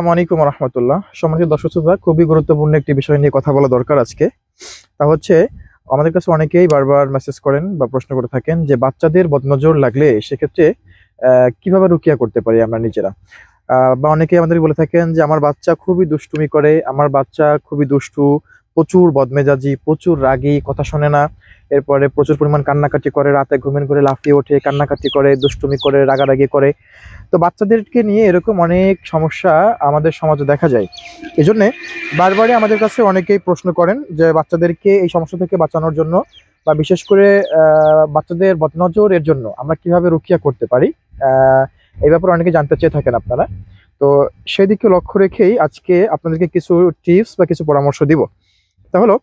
আসসালামু আলাইকুম রহমতুল্লাহ। সম্মানিত দর্শক শ্রোতা, খুবই গুরুত্বপূর্ণ একটি বিষয় নিয়ে কথা বলা দরকার আজকে। তা হচ্ছে, আমাদের কাছে অনেকেই বারবার মেসেজ করেন বা প্রশ্ন করে থাকেন যে, বাচ্চাদের বদনজর লাগলে সেক্ষেত্রে কীভাবে রুকিয়া করতে পারি আমরা নিজেরা? বা অনেকেই আমাদের বলে থাকেন যে, আমার বাচ্চা খুবই দুষ্টুমি করে, আমার বাচ্চা খুবই দুষ্টু প্রচুর বদমেজাজি, প্রচুর রাগী, কথা শোনে না। এরপরে প্রচুর পরিমাণ কান্নাকাটি করে, রাতে ঘুমেন করে লাফিয়ে ওঠে, কান্নাকাটি করে, দুষ্টুমি করে, রাগারাগি করে। তো বাচ্চাদেরকে নিয়ে এরকম অনেক সমস্যা আমাদের সমাজে দেখা যায়। এই জন্যে বারবারই আমাদের কাছে অনেকেই প্রশ্ন করেন যে বাচ্চাদেরকে এই সমস্যা থেকে বাঁচানোর জন্য বা বিশেষ করে বাচ্চাদের বদনজর এর জন্য আমরা কীভাবে রুকিয়া করতে পারি এই ব্যাপারে অনেকে জানতে চেয়ে থাকেন আপনারা। তো সেদিকে লক্ষ্য রেখেই আজকে আপনাদেরকে কিছু টিপস বা কিছু পরামর্শ দিব। তা হলো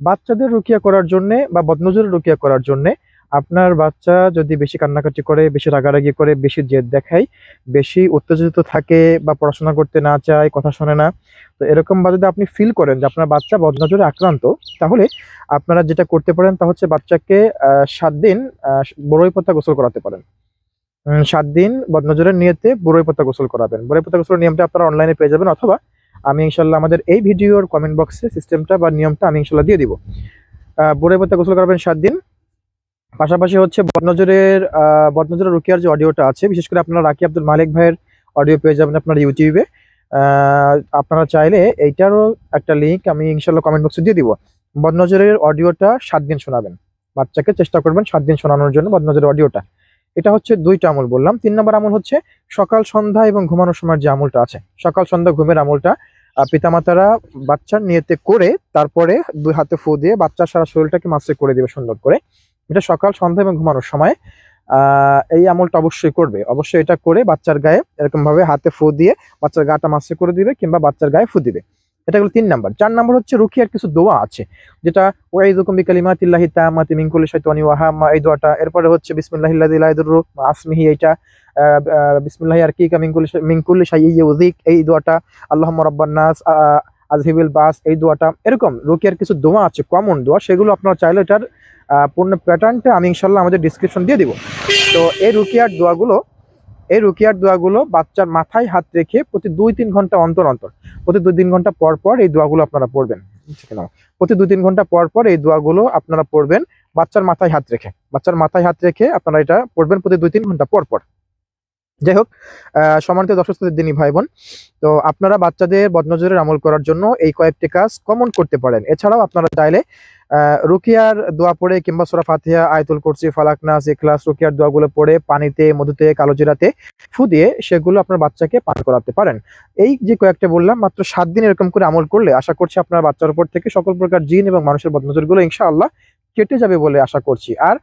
বাচ্চাদের রুকিয়া করার জন্যে বা বদনজরের রুকিয়া করার জন্যে আপনার বাচ্চা যদি বেশি কান্নাকাটি করে, বেশি রাগারাগি করে, বেশি জেদ দেখায়, বেশি উত্তেজিত থাকে বা পড়াশোনা করতে না চায়, কথা শোনে না, তো এরকম বা যদি আপনি ফিল করেন যে আপনার বাচ্চা বদনজরে আক্রান্ত, তাহলে আপনারা যেটা করতে পারেন তা হচ্ছে বাচ্চাকে সাত দিন বড়ই পাতা গোসল করাতে পারেন। সাত দিন বদনজরের নিয়েতে বড়ই পাতা গোসল করাবেন। বড়ই পাতা গোসলের নিয়মটা আপনারা অনলাইনে পেয়ে যাবেন অথবা আমি ইনশাল্লাহ আমাদের এই ভিডিওর কমেন্ট বক্সে সিস্টেমটা বা নিয়মটা আমি ইনশাল্লাহ দিয়ে দিব। বড়ই পাতা গোসল করাবেন সাত দিন। পাশাপাশি হচ্ছে বদনজরের বদনজরের রুকিয়ার যে অডিওটা আছে, বিশেষ করে আপনারা রাকি আব্দুল মালিক ভাইয়ের অডিও পেয়ে যাবেন আপনার ইউটিউবে আপনারা চাইলে এইটারও একটা লিঙ্ক আমি ইনশাল্লাহ কমেন্ট বক্সে দিয়ে দিব। বদনজরের অডিওটা সাত দিন শোনাবেন। বাচ্চাকে চেষ্টা করবেন সাত দিন শোনানোর জন্য বদনজরের অডিওটা। এটা হচ্ছে দুইটা আমল বললাম। তিন নম্বর আমল হচ্ছে সকাল, সন্ধ্যা এবং ঘুমানোর সময় যে আমলটা আছে। সকাল, সন্ধ্যা, ঘুমের আমলটা পিতামাতারা বাচ্চার নিয়েতে করে তারপরে দুই হাতে ফু দিয়ে বাচ্চার সারা শরীরটাকে মাসে করে দিবে সুন্দর করে। এটা সকাল, সন্ধ্যা এবং ঘুমানোর সময় এই আমলটা অবশ্যই করবে। অবশ্যই এটা করে বাচ্চার গায়ে এরকম ভাবে হাতে ফু দিয়ে বাচ্চার গাটা মাসে করে দিবে কিংবা বাচ্চার গায়ে ফু দিবে। এটা হলো তিন নাম্বার। চার নাম্বার হচ্ছে রুকিয়ার কিছু দোয়া আছে যেটা ওয়াইদুকুম বিকালিমাতিল্লাহি তাআমাতি মিন কুল্লি শাইতানি ওয়া হাম্মা এই দোয়াটা এরপরে হচ্ছে বিসমিল্লাহিল্লাযী লা ইয়াদুররু মা আসমিহি আহ, বিসমিল্লাহি আরকিকা মিন কুল্লি মিন কুল্লি শাইইন ইউযিক এই দোয়াটা। আল্লাহুম্মা রাব্বান নাস আজহিবিল বাস এই দোয়াটা। এরকম রুকিয়ার কিছু দোয়া আছে কমন দোয়া সেগুলো আপনারা চাইলে এটার পূর্ণ প্যাটার্নটা আমি ইনশাল্লাহ আমাদের ডিসক্রিপশন দিয়ে দিব। তো এই রুকিয়ার দোয়াগুলো এই রুকিয়ার দোয়াগুলো বাচ্চার মাথায় হাত রেখে প্রতি দুই তিন ঘণ্টা অন্তর অন্তর, প্রতি দুই তিন ঘণ্টা পর পর এই দোয়াগুলো আপনারা পড়বেন। প্রতি দুই তিন ঘণ্টা পর পর এই দোয়াগুলো আপনারা পড়বেন বাচ্চার মাথায় হাত রেখে। বাচ্চার মাথায় হাত রেখে আপনারা এটা পড়বেন প্রতি দুই তিন ঘণ্টা পর পর। যাই হোক আহ, সম্মানিত দর্শক দিনী ভাই বোন তো আপনারা বাচ্চাদের বদনজরের আমল করার জন্য এই কয়েকটি কাজ কমন করতে পারেন। এছাড়াও আপনারা চাইলে রুকিয়ার দোয়া পড়ে কিংবা সুরা ফাতিহা আয়তুল কুরসি ফালাক নাস ইখলাস রুকিয়ার দোয়াগুলো পড়ে পানিতে মধুতে কালোজিরাতে ফু দিয়ে সেগুলো আপনার বাচ্চাকে পান করাতে পারেন। এই যে কয়েকটা বললাম মাত্র সাত দিন এরকম করে আমল করলে আশা করছি আপনার বাচ্চার উপর থেকে সকল প্রকার জিন এবং মানুষের বদনজরগুলো ইনশাআল্লাহ কেটে যাবে বলে আশা করছি। আর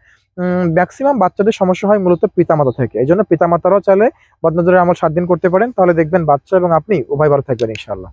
ম্যাক্সিমাম বাচ্চাদের সমস্যা হয় মূলত পিতামাতা থেকে। এই জন্য পিতামাতারাও চাইলে বদনজরের আমল সাত দিন করতে পারেন। তাহলে দেখবেন বাচ্চা এবং আপনি উভয় ভালো থাকবেন ইনশাআল্লাহ।